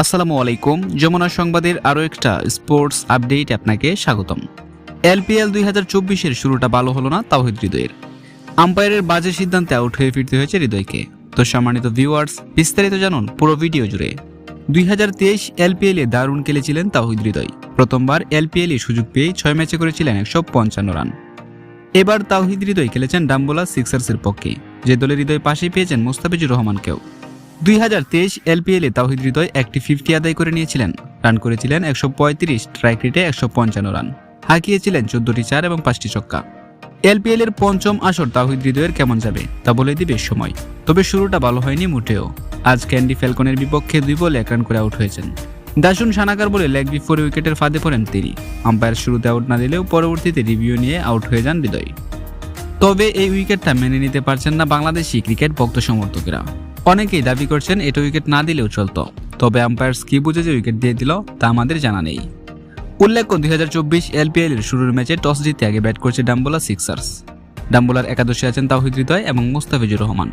আসসালামু আলাইকুম। যমুনা সংবাদের আরও একটা স্পোর্টস আপডেট আপনাকে স্বাগতম। এলপিএল দুই হাজার চব্বিশের শুরুটা ভালো হলো না তাওহিদ হৃদয়ের। আম্পায়ারের বাজে সিদ্ধান্তে আউট হয়ে ফিরতে হয়েছে হৃদয়কে। তো সম্মানিত ভিউয়ার্স বিস্তারিত জানুন পুরো ভিডিও জুড়ে। দুই হাজার তেইশ এলপিএলে দারুণ খেলেছিলেন তাওহিদ হৃদয়। প্রথমবার এলপিএলে সুযোগ পেয়ে ছয় ম্যাচে করেছিলেন একশো পঞ্চান্ন রান। এবার তাওহিদ হৃদয় খেলেছেন ডাম্বোলা সিক্সার্সের পক্ষে। যে দলের হৃদয় পাশেই পেয়েছেন মুস্তাফিজুর রহমানকেও। দুই হাজার তেইশ এলপিএলে তাওহিদ হৃদয় একটি ফিফটি আদায় করে নিয়েছিলেন। রান করেছিলেন একশো পঁয়ত্রিশ স্ট্রাইক রেটে একশো পঞ্চান্ন রান। হাঁকিয়েছিলেন চোদ্দটি চার এবং পাঁচটি ছক্কা। এলপিএল এর পঞ্চম আসর তাওহিদ হৃদয়ের কেমন যাবে, তা বলে দিবে সময়। তবে শুরুটা ভালো হয়নি মোটেও। আজ ক্যান্ডি ফ্যালকনের বিপক্ষে দুই বলে এক রান করে আউট হয়েছেন। দাসুন সানাকার বলে লেগ বিফোর উইকেটের ফাঁদে পড়েন তিনি। আম্পায়ার শুরুতে আউট না দিলেও পরবর্তীতে রিভিউ নিয়ে আউট হয়ে যান হৃদয়। তবে এই উইকেটটা মেনে নিতে পারছেন না বাংলাদেশি ক্রিকেট ভক্ত সমর্থকেরা। অনেকেই দাবি করছেন এটা উইকেট না দিলেও চলত। তবে আম্পায়ার্স কি বুঝে যে উইকেট দিয়ে দিল, তা আমাদের জানা নেই। উল্লেখ্য, দুই হাজার চব্বিশ এলপিএল এর শুরুর ম্যাচে টস জিতে আগে ব্যাট করছে ডাম্বোলা সিক্সার্স। ডাম্বোলার একাদশে আছেন তাওহিদ হৃদয় এবং মুস্তাফিজুর রহমান।